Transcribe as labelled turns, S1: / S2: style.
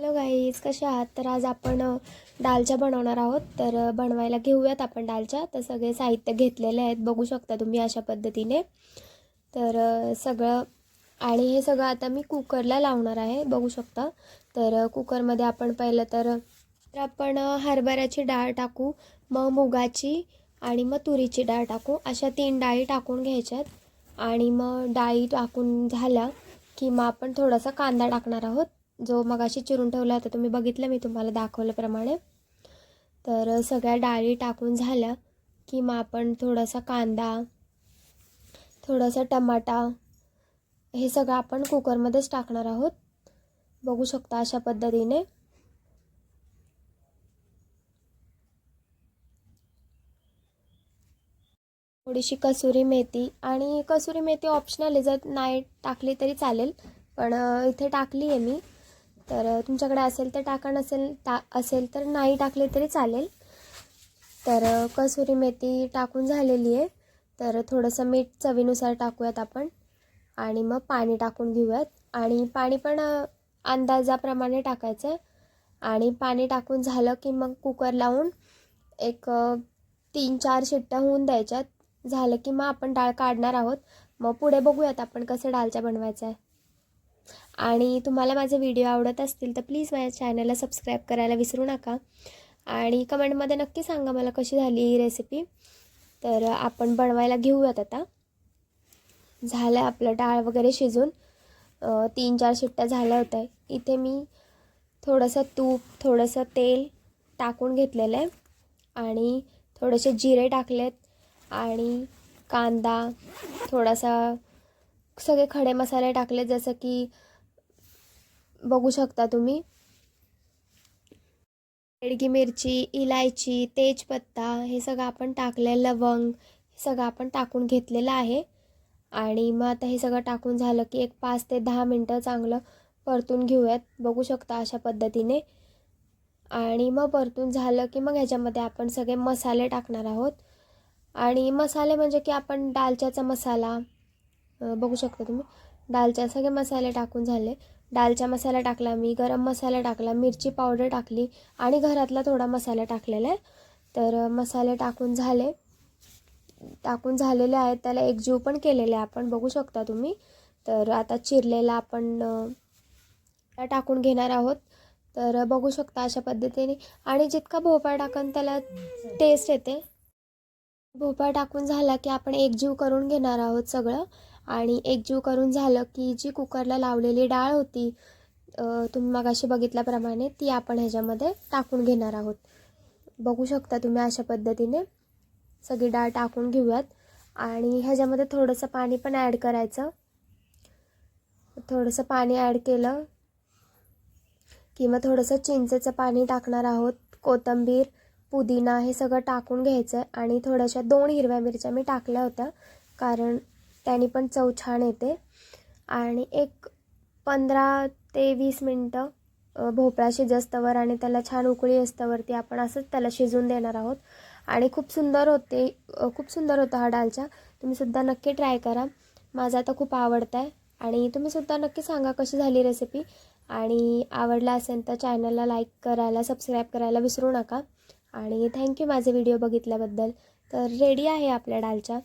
S1: Hello guys कसे आहात? तर आज आपण डालच्या बनवणार आहोत. तर बनवायला घेऊयात आपण डालच्या तर सगळे साहित्य घेतलेले आहेत. बघू शकता तुम्ही अशा पद्धतीने. तर सगळं आणि हे सगळं आता मी कुकरला लावणार आहे. बघू शकता. तर कुकरमध्ये आपण पहिलं तर तर आपण हरभऱ्याची डाळ टाकू मग मुगाची आणि मग तुरीची डाळ टाकू. अशा तीन डाळी टाकून घ्यायच्यात. आणि मग डाळी टाकून झाल्या की मग आपण थोडासा कांदा टाकणार आहोत. जो मगाशी चिरून ठेवला होता तुम्ही बघितलं मी तुम्हाला दाखवल्याप्रमाणे. तर सगळ्या डाळी टाकून झाल्या की मग आपण थोडासा कांदा थोडासा टमाटा हे सगळं आपण कुकरमध्येच टाकणार आहोत. बघू शकता अशा पद्धतीने. थोडीशी कसुरी मेथी आणि कसुरी मेथी ऑप्शनल आहे जर नाही टाकली तरी चालेल पण इथे टाकली आहे मी. तर तुमच्याकडे असेल तर टाका नसेल टा असेल तर नाही टाकले तरी चालेल. तर कसुरी मेथी टाकून झालेली आहे. तर थोडंसं मीठ चवीनुसार टाकूयात आपण. आणि मग पाणी टाकून घेऊयात. आणि पाणी पण अंदाजाप्रमाणे टाकायचं आहे आणि पाणी टाकून झालं की मग कुकर लावून एक तीन चार शिट्ट्या होऊन द्यायच्यात. झालं की मग आपण डाळ काढणार आहोत. मग पुढे बघूयात आपण कसं डाळच्या बनवायचं आहे आणि तुम्हाला माझे व्हिडिओ आवडत असतील तर प्लीज माझ्या चॅनलला सबस्क्राईब करायला विसरू नका. आणि कमेंटमध्ये नक्की सांगा मला कशी झाली ही रेसिपी तर आपण बनवायला घेऊयात आता. झालं आहे आपलं डाळ वगैरे शिजून. तीन चार शिट्ट्या झाल्या होत्या. इथे मी थोडंसं तूप थोडंसं तेल टाकून घेतलेलं आहे. आणि थोडेसे जिरे टाकलेत. आणि कांदा थोडासा सगळे खडे मसाले टाकले जसं की बघू शकता तुम्ही. हेडगी मिरची इलायची तेजपत्ता हे सगळं आपण टाकलं लवंग हे सगळं आपण टाकून घेतलेलं आहे. आणि मग आता हे सगळं टाकून झालं की एक पाच ते दहा मिनटं चांगलं परतून घेऊयात. बघू शकता अशा पद्धतीने. आणि मग परतून झालं की मग ह्याच्यामध्ये आपण सगळे मसाले टाकणार आहोत. आणि मसाले म्हणजे की आपण डालच्याचा मसाला बघू शकता तुम्ही. दालच्या सगळे मसाले टाकून झाले. डालचा मसाला टाकला मी गरम मसाला टाकला मिरची पावडर टाकली आणि घरातला थोडा मसाला टाकलेला आहे. तर मसाले टाकून झाले. टाकून झालेले आहेत त्याला एकजीव पण केलेले आहे आपण बघू शकता तुम्ही. तर आता चिरलेला आपण टाकून घेणार आहोत. तर बघू शकता अशा पद्धतीने. आणि जितका भोपळा टाकन त्याला टेस्ट येते. भोपळा टाकून झाला की आपण एकजीव करून घेणार आहोत सगळं. आणि एकजीव करून झालं की जी कुकरला लावलेली डाळ होती तुम्ही मगाशी बघितल्याप्रमाणे ती आपण ह्याच्यामध्ये टाकून घेणार आहोत. बघू शकता तुम्ही अशा पद्धतीने. सगळी डाळ टाकून घेऊयात. आणि ह्याच्यामध्ये थोडंसं पाणी पण ॲड करायचं. थोडंसं पाणी ॲड केलं किंवा थोडंसं चिंचेचं पाणी टाकणार आहोत. कोथिंबीर पुदिना हे सगळं टाकून घ्यायचं आहे आणि थोड्याशा दोन हिरव्या मिरच्या मी टाकल्या होत्या. कारण त्याने पण चव छान येते. आणि एक पंधरा ते वीस मिनटं भोपळा शिजस्तवर आणि त्याला छान उकळी असतवरती आपण असंच त्याला शिजून देणार आहोत. आणि खूप सुंदर होते खूप सुंदर होता हा डालचा. तुम्ही सुद्धा नक्की ट्राय करा. माझा आता खूप आवडता आहे आणि तुम्ही सुद्धा नक्की सांगा कशी झाली रेसिपी. आणि आवडला असेल तर चॅनलला लाईक करायला सबस्क्राईब करायला विसरू नका. आणि थँक्यू माझे व्हिडिओ बघितल्याबद्दल. तर रेडी आहे आपल्या डालच्या